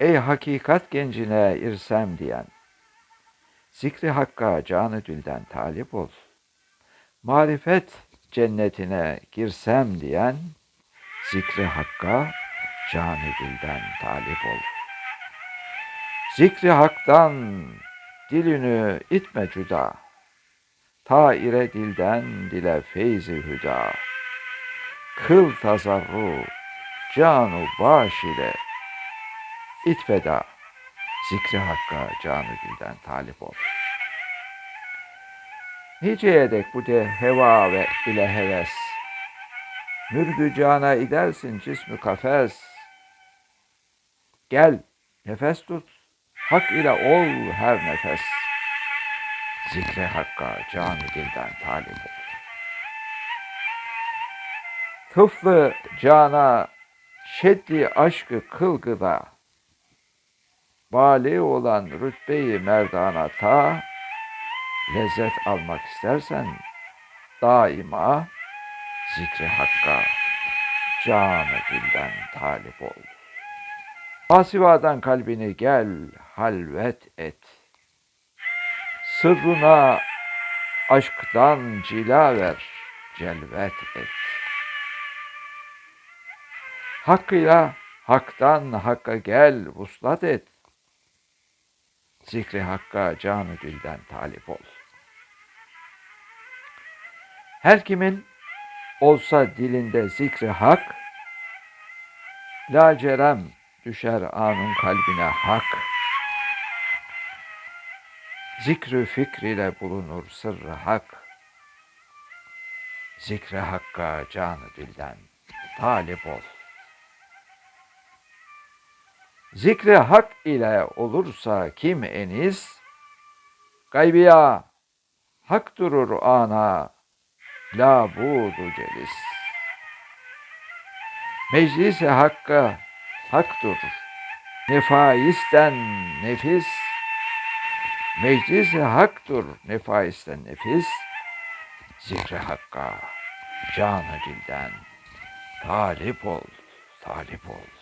Ey hakikat gencine irsem diyen, zikri hakka canı dilden talip ol. Marifet cennetine girsem diyen, zikri hakka canı dilden talip ol. Zikri haktan dilini itme cüda. Ta ire dilden dile feyzi hüda. Kıl tazarru canu baş ile it feda. Zikri hakka canı dilden talip ol. Niceye dek bu de heva ve ile heves. Mürgü cana idersin cismi kafes. Gel nefes tut. Hak ile ol her nefes. Zikre hakka canı dilden talip ol. Tıflı cana şeddi aşkı kıl Bali olan rütbeyi merdana ta, lezzet almak istersen daima zikri hakka canı dilden talip ol. Asivadan kalbini gel halvet et. Sırrına aşktan cila ver, celvet et. Hakkıyla haktan hakka gel vuslat et. Zikri hakka canı dilden talip ol. Her kimin olsa dilinde zikri hak, lacerem düşer anın kalbine hak. Zikrü fikriyle bulunur sırrı hak. Zikre hakka canı dilden talip ol. Zikre hak ile olursa kim eniz, gaybiya hak durur ana, la budu celis. Meclisi hakka haktur. Nefaisten nefis, meclisi haktur nefaisten nefis, zikre hakka, canı dilden, talip ol, talip ol.